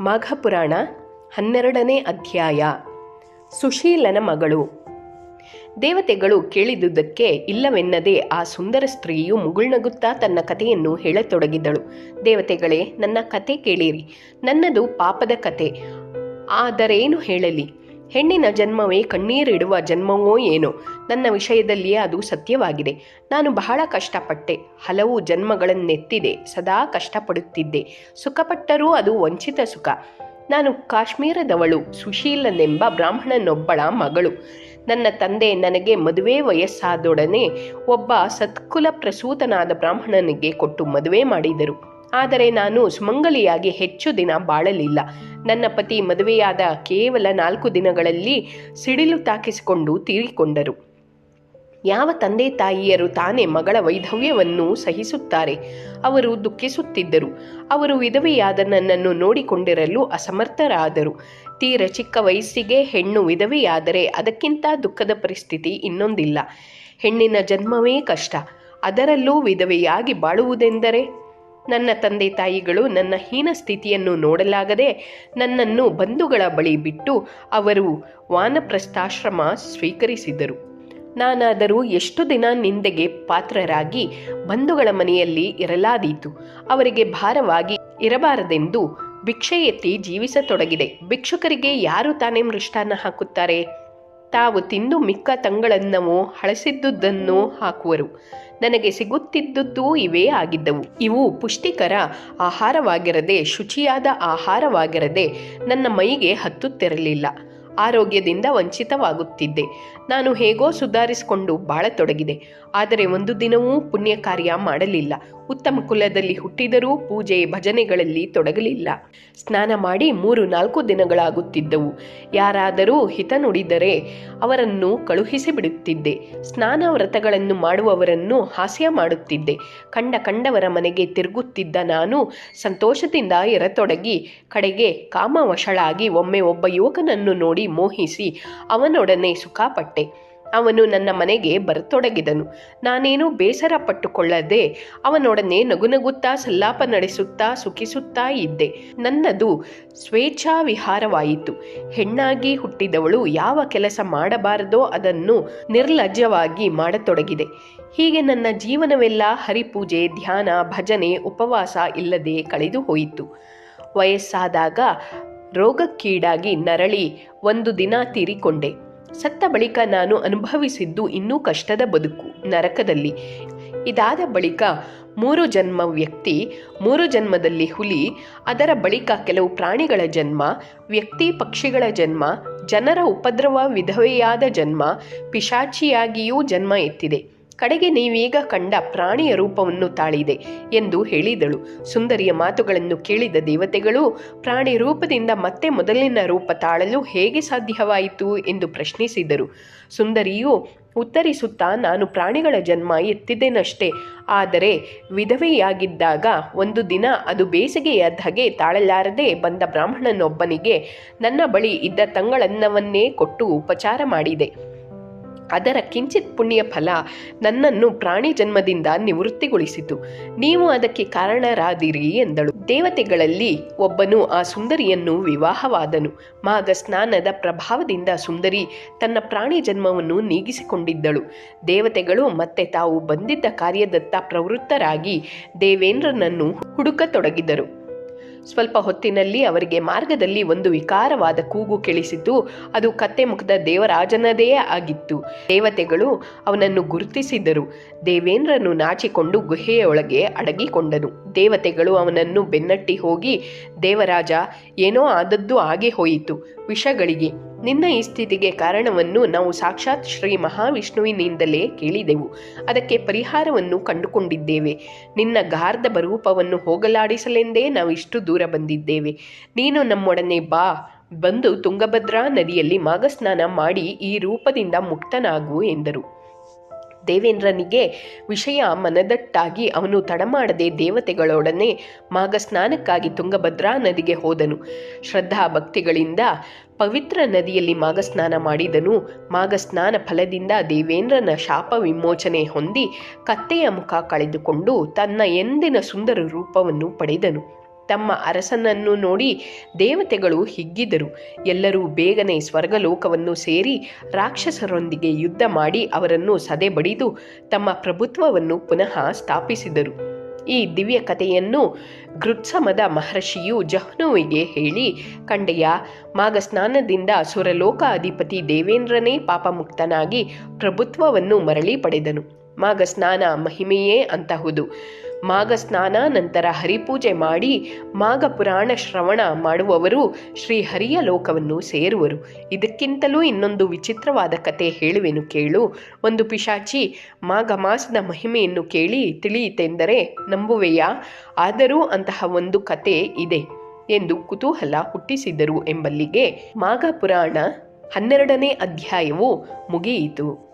ಮಾಘಪುರಾಣ ಹನ್ನೆರಡನೇ ಅಧ್ಯಾಯ. ಸುಶೀಲನ ಮಗಳು. ದೇವತೆಗಳು ಕೇಳಿದುದಕ್ಕೆ ಇಲ್ಲವೆನ್ನದೆ ಆ ಸುಂದರ ಸ್ತ್ರೀಯು ಮುಗುಳ್ನಗುತ್ತಾ ತನ್ನ ಕಥೆಯನ್ನು ಹೇಳತೊಡಗಿದಳು. ದೇವತೆಗಳೇ, ನನ್ನ ಕತೆ ಕೇಳಿರಿ. ನನ್ನದು ಪಾಪದ ಕತೆ. ಆದರೇನು ಹೇಳಲಿ? ಹೆಣ್ಣಿನ ಜನ್ಮವೇ ಕಣ್ಣೀರಿಡುವ ಜನ್ಮವೋ ಏನೋ? ನನ್ನ ವಿಷಯದಲ್ಲಿಯೇ ಅದು ಸತ್ಯವಾಗಿದೆ. ನಾನು ಬಹಳ ಕಷ್ಟಪಟ್ಟೆ. ಹಲವು ಜನ್ಮಗಳನ್ನೆತ್ತಿದೆ. ಸದಾ ಕಷ್ಟಪಡುತ್ತಿದ್ದೆ. ಸುಖಪಟ್ಟರೂ ಅದು ವಂಚಿತ ಸುಖ. ನಾನು ಕಾಶ್ಮೀರದವಳು. ಸುಶೀಲನೆಂಬ ಬ್ರಾಹ್ಮಣನೊಬ್ಬಳ ಮಗಳು. ನನ್ನ ತಂದೆ ನನಗೆ ಮದುವೆ ವಯಸ್ಸಾದೊಡನೆ ಒಬ್ಬ ಸತ್ಕುಲ ಪ್ರಸೂತನಾದ ಬ್ರಾಹ್ಮಣನಿಗೆ ಕೊಟ್ಟು ಮದುವೆ ಮಾಡಿದರು. ಆದರೆ ನಾನು ಸುಮಂಗಲಿಯಾಗಿ ಹೆಚ್ಚು ದಿನ ಬಾಳಲಿಲ್ಲ. ನನ್ನ ಪತಿ ಮದುವೆಯಾದ ಕೇವಲ ನಾಲ್ಕು ದಿನಗಳಲ್ಲಿ ಸಿಡಿಲು ತಾಕಿಸಿಕೊಂಡು ತೀರಿಕೊಂಡರು. ಯಾವ ತಂದೆ ತಾಯಿಯರು ತಾನೇ ಮಗಳ ವೈಧವ್ಯವನ್ನು ಸಹಿಸುತ್ತಾರೆ? ಅವರು ದುಃಖಿಸುತ್ತಿದ್ದರು. ಅವರು ವಿಧವೆಯಾದ ನನ್ನನ್ನು ನೋಡಿಕೊಂಡಿರಲು ಅಸಮರ್ಥರಾದರು. ತೀರ ಚಿಕ್ಕ ವಯಸ್ಸಿಗೆ ಹೆಣ್ಣು ವಿಧವೆಯಾದರೆ ಅದಕ್ಕಿಂತ ದುಃಖದ ಪರಿಸ್ಥಿತಿ ಇನ್ನೊಂದಿಲ್ಲ. ಹೆಣ್ಣಿನ ಜನ್ಮವೇ ಕಷ್ಟ. ಅದರಲ್ಲೂ ವಿಧವೆಯಾಗಿ ಬಾಳುವುದೆಂದರೆ? ನನ್ನ ತಂದೆ ತಾಯಿಗಳು ನನ್ನ ಹೀನ ಸ್ಥಿತಿಯನ್ನು ನೋಡಲಾಗದೆ ನನ್ನನ್ನು ಬಂಧುಗಳ ಬಳಿ ಬಿಟ್ಟು ಅವರು ವಾನಪ್ರಸ್ಥಾಶ್ರಮ ಸ್ವೀಕರಿಸಿದರು. ನಾನಾದರೂ ಎಷ್ಟು ದಿನ ನಿಂದೆಗೆ ಪಾತ್ರರಾಗಿ ಬಂಧುಗಳ ಮನೆಯಲ್ಲಿ ಇರಲಾದೀತು. ಅವರಿಗೆ ಭಾರವಾಗಿ ಇರಬಾರದೆಂದು ಭಿಕ್ಷೆ ಎತ್ತಿ ಜೀವಿಸತೊಡಗಿದೆ. ಭಿಕ್ಷುಕರಿಗೆ ಯಾರು ತಾನೇ ಮೃಷ್ಟಾನ್ನ ಹಾಕುತ್ತಾರೆ? ತಾವು ತಿಂದು ಮಿಕ್ಕ ತಂಗಳನ್ನವೋ ಹಳಸಿದ್ದುದನ್ನು ಹಾಕುವರು. ನನಗೆ ಸಿಗುತ್ತಿದ್ದುದೂ ಇವೇ ಆಗಿದ್ದವು. ಇವು ಪುಷ್ಟಿಕರ ಆಹಾರವಾಗಿರದೆ ಶುಚಿಯಾದ ಆಹಾರವಾಗಿರದೆ ನನ್ನ ಮೈಗೆ ಹತ್ತುತ್ತಿರಲಿಲ್ಲ. ಆರೋಗ್ಯದಿಂದ ವಂಚಿತವಾಗುತ್ತಿದ್ದೆ. ನಾನು ಹೇಗೋ ಸುಧಾರಿಸಿಕೊಂಡು ಬಾಳ ತೊಡಗಿದೆ. ಆದರೆ ಒಂದು ದಿನವೂ ಪುಣ್ಯ ಕಾರ್ಯ ಮಾಡಲಿಲ್ಲ. ಉತ್ತಮ ಕುಲದಲ್ಲಿ ಹುಟ್ಟಿದರೂ ಪೂಜೆ ಭಜನೆಗಳಲ್ಲಿ ತೊಡಗಲಿಲ್ಲ. ಸ್ನಾನ ಮಾಡಿ ಮೂರು ನಾಲ್ಕು ದಿನಗಳಾಗುತ್ತಿದ್ದವು. ಯಾರಾದರೂ ಹಿತ ನುಡಿದರೆ ಅವರನ್ನು ಕಳುಹಿಸಿ ಬಿಡುತ್ತಿದ್ದೆ ಸ್ನಾನ ವ್ರತಗಳನ್ನು ಮಾಡುವವರನ್ನು ಹಾಸ್ಯ ಮಾಡುತ್ತಿದ್ದೆ. ಕಂಡ ಕಂಡವರ ಮನೆಗೆ ತಿರುಗುತ್ತಿದ್ದ ನಾನು ಸಂತೋಷದಿಂದ ಇರತೊಡಗಿ ಕಡೆಗೆ ಕಾಮವಶಳಾಗಿ ಒಮ್ಮೆ ಒಬ್ಬ ಯುವಕನನ್ನು ನೋಡಿ ಮೋಹಿಸಿ ಅವನೊಡನೆ ಸುಖಪಟ್ಟೆ. ಅವನು ನನ್ನ ಮನೆಗೆ ಬರತೊಡಗಿದನು. ನಾನೇನು ಬೇಸರ ಪಟ್ಟುಕೊಳ್ಳದೆ ಅವನೊಡನೆ ನಗುನಗುತ್ತಾ ಸಲ್ಲಾಪ ನಡೆಸುತ್ತಾ ಸುಖಿಸುತ್ತಾ ಇದ್ದೆ. ನನ್ನದು ಸ್ವೇಚ್ಛಾ ವಿಹಾರವಾಯಿತು ಹೆಣ್ಣಾಗಿ ಹುಟ್ಟಿದವಳು ಯಾವ ಕೆಲಸ ಮಾಡಬಾರದೋ ಅದನ್ನು ನಿರ್ಲಜ್ಜವಾಗಿ ಮಾಡತೊಡಗಿದೆ. ಹೀಗೆ ನನ್ನ ಜೀವನವೆಲ್ಲ ಹರಿಪೂಜೆ, ಧ್ಯಾನ, ಭಜನೆ, ಉಪವಾಸ ಇಲ್ಲದೆ ಕಳೆದು ಹೋಯಿತು ವಯಸ್ಸಾದಾಗ ರೋಗಕ್ಕೀಡಾಗಿ ನರಳಿ ಒಂದು ದಿನ ತೀರಿಕೊಂಡೆ. ಸತ್ತ ಬಳಿಕ ನಾನು ಅನುಭವಿಸಿದ್ದು ಇನ್ನೂ ಕಷ್ಟದ ಬದುಕು ನರಕದಲ್ಲಿ. ಇದಾದ ಬಳಿಕ ಮೂರು ಜನ್ಮ ವ್ಯಕ್ತಿ, ಮೂರು ಜನ್ಮದಲ್ಲಿ ಹುಲಿ, ಅದರ ಬಳಿಕ ಕೆಲವು ಪ್ರಾಣಿಗಳ ಜನ್ಮ, ವ್ಯಕ್ತಿ ಪಕ್ಷಿಗಳ ಜನ್ಮ, ಜನರ ಉಪದ್ರವ ವಿಧವೆಯಾದ ಜನ್ಮ, ಪಿಶಾಚಿಯಾಗಿಯೂ ಜನ್ಮ ಎತ್ತಿದೆ. ಕಡೆಗೆ ನೀವೀಗ ಕಂಡ ಪ್ರಾಣಿಯ ರೂಪವನ್ನು ತಾಳಿದೆ ಎಂದು ಹೇಳಿದಳು. ಸುಂದರಿಯ ಮಾತುಗಳನ್ನು ಕೇಳಿದ ದೇವತೆಗಳು, ಪ್ರಾಣಿ ರೂಪದಿಂದ ಮತ್ತೆ ಮೊದಲಿನ ರೂಪ ತಾಳಲು ಹೇಗೆ ಸಾಧ್ಯವಾಯಿತು ಎಂದು ಪ್ರಶ್ನಿಸಿದರು. ಸುಂದರಿಯು, ಉತ್ತರಿಸುತ್ತಾ ನಾನು ಪ್ರಾಣಿಗಳ ಜನ್ಮ ಎತ್ತಿದ್ದೇನಷ್ಟೇ ಆದರೆ ವಿಧವೆಯಾಗಿದ್ದಾಗ ಒಂದು ದಿನ ಅದು ಬೇಸಿಗೆಯ ಧಗೆ ತಾಳಲಾರದೆ ಬಂದ ಬ್ರಾಹ್ಮಣನೊಬ್ಬನಿಗೆ ನನ್ನ ಬಳಿ ಇದ್ದ ತಂಗಳನ್ನವನ್ನೇ ಕೊಟ್ಟು ಉಪಚಾರ ಮಾಡಿದೆ. ಅದರ ಕಿಂಚಿತ್ ಪುಣ್ಯ ಫಲ ನನ್ನನ್ನು ಪ್ರಾಣಿ ಜನ್ಮದಿಂದ ನಿವೃತ್ತಿಗೊಳಿಸಿತು. ನೀವು ಅದಕ್ಕೆ ಕಾರಣರಾದಿರಿ ಎಂದಳು. ದೇವತೆಗಳಲ್ಲಿ ಒಬ್ಬನು ಆ ಸುಂದರಿಯನ್ನು ವಿವಾಹವಾದನು. ಮಾಘ ಸ್ನಾನದ ಪ್ರಭಾವದಿಂದ ಸುಂದರಿ ತನ್ನ ಪ್ರಾಣಿ ಜನ್ಮವನ್ನು ನೀಗಿಸಿಕೊಂಡಿದ್ದಳು. ದೇವತೆಗಳು ಮತ್ತೆ ತಾವು ಬಂದಿದ್ದ ಕಾರ್ಯದತ್ತ ಪ್ರವೃತ್ತರಾಗಿ ದೇವೇಂದ್ರನನ್ನು ಹುಡುಕತೊಡಗಿದರು. ಸ್ವಲ್ಪ ಹೊತ್ತಿನಲ್ಲಿ ಅವರಿಗೆ ಮಾರ್ಗದಲ್ಲಿ ಒಂದು ವಿಕಾರವಾದ ಕೂಗು ಕೇಳಿಸಿತು ಅದು ಕತ್ತೆ ಮುಖದ ದೇವರಾಜನದೇ ಆಗಿತ್ತು. ದೇವತೆಗಳು ಅವನನ್ನು ಗುರುತಿಸಿದರು. ದೇವೇಂದ್ರನು ನಾಚಿಕೊಂಡು ಗುಹೆಯೊಳಗೆ ಅಡಗಿಕೊಂಡನು. ದೇವತೆಗಳು ಅವನನ್ನು ಬೆನ್ನಟ್ಟಿ ಹೋಗಿ, ದೇವರಾಜ, ಏನೋ ಆದದ್ದು ಆಗೇ ಹೋಯಿತು. ವಿಷಗಳಿಗೆ ನಿನ್ನ ಈ ಸ್ಥಿತಿಗೆ ಕಾರಣವನ್ನು ನಾವು ಸಾಕ್ಷಾತ್ ಶ್ರೀ ಮಹಾವಿಷ್ಣುವಿನಿಂದಲೇ ಕೇಳಿದೆವು. ಅದಕ್ಕೆ ಪರಿಹಾರವನ್ನು ಕಂಡುಕೊಂಡಿದ್ದೇವೆ. ನಿನ್ನ ಗಾರ್ಧ ರೂಪವನ್ನು ಹೋಗಲಾಡಿಸಲೆಂದೇ ನಾವು ಇಷ್ಟು ದೂರ ಬಂದಿದ್ದೇವೆ. ನೀನು ನಮ್ಮೊಡನೆ ಬಾ. ಬಂದು ತುಂಗಭದ್ರಾ ನದಿಯಲ್ಲಿ ಮಾಘಸ್ನಾನ ಮಾಡಿ ಈ ರೂಪದಿಂದ ಮುಕ್ತನಾಗು ಎಂದರು. ದೇವೇಂದ್ರನಿಗೆ ವಿಷಯ ಮನದಟ್ಟಾಗಿ ಅವನು ತಡಮಾಡದೆ ದೇವತೆಗಳೊಡನೆ ಮಾಘ ಸ್ನಾನಕ್ಕಾಗಿ ತುಂಗಭದ್ರಾ ನದಿಗೆ ಹೋದನು. ಶ್ರದ್ಧಾ ಭಕ್ತಿಗಳಿಂದ ಪವಿತ್ರ ನದಿಯಲ್ಲಿ ಮಾಘಸ್ನಾನ ಮಾಡಿದನು. ಮಾಘಸ್ನಾನ ಫಲದಿಂದ ದೇವೇಂದ್ರನ ಶಾಪ ವಿಮೋಚನೆ ಹೊಂದಿ ಕತ್ತೆಯ ಮುಖ ಕಳೆದುಕೊಂಡು ತನ್ನ ಎಂದಿನ ಸುಂದರ ರೂಪವನ್ನು ಪಡೆದನು. ತಮ್ಮ ಅರಸನನ್ನು ನೋಡಿ ದೇವತೆಗಳು ಹಿಗ್ಗಿದರು. ಎಲ್ಲರೂ ಬೇಗನೆ ಸ್ವರ್ಗಲೋಕವನ್ನು ಸೇರಿ ರಾಕ್ಷಸರೊಂದಿಗೆ ಯುದ್ಧ ಮಾಡಿ ಅವರನ್ನು ಸದೆಬಡಿದು ತಮ್ಮ ಪ್ರಭುತ್ವವನ್ನು ಪುನಃ ಸ್ಥಾಪಿಸಿದರು. ಈ ದಿವ್ಯ ಕಥೆಯನ್ನು ಗೃತ್ಸಮದ ಮಹರ್ಷಿಯು ಜಹ್ನುವಿಗೆ ಹೇಳಿ, ಕಂಡೆಯ ಮಾಘ ಸ್ನಾನದಿಂದ ಸುರಲೋಕ ಅಧಿಪತಿ ದೇವೇಂದ್ರನೇ ಪಾಪಮುಕ್ತನಾಗಿ ಪ್ರಭುತ್ವವನ್ನು ಮರಳಿ ಪಡೆದನು. ಮಾಘ ಸ್ನಾನ ಮಹಿಮೆಯೇ ಅಂತಹುದು. ಮಾಘ ಸ್ನಾನ ನಂತರ ಹರಿಪೂಜೆ ಮಾಡಿ ಮಾಘ ಪುರಾಣ ಶ್ರವಣ ಮಾಡುವವರು ಶ್ರೀ ಹರಿಯ ಲೋಕವನ್ನು ಸೇರುವರು. ಇದಕ್ಕಿಂತಲೂ ಇನ್ನೊಂದು ವಿಚಿತ್ರವಾದ ಕತೆ ಹೇಳುವೆನು ಕೇಳು. ಒಂದು ಪಿಶಾಚಿ ಮಾಘ ಮಾಸದ ಮಹಿಮೆಯನ್ನು ಕೇಳಿ ತಿಳಿಯಿತೆಂದರೆ, ನಂಬುವೆಯಾ? ಆದರೂ ಅಂತಹ ಒಂದು ಕತೆ ಇದೆ ಎಂದು ಕುತೂಹಲ ಹುಟ್ಟಿಸಿದರು. ಎಂಬಲ್ಲಿಗೆ ಮಾಘ ಪುರಾಣ ಹನ್ನೆರಡನೇ ಅಧ್ಯಾಯವು ಮುಗಿಯಿತು.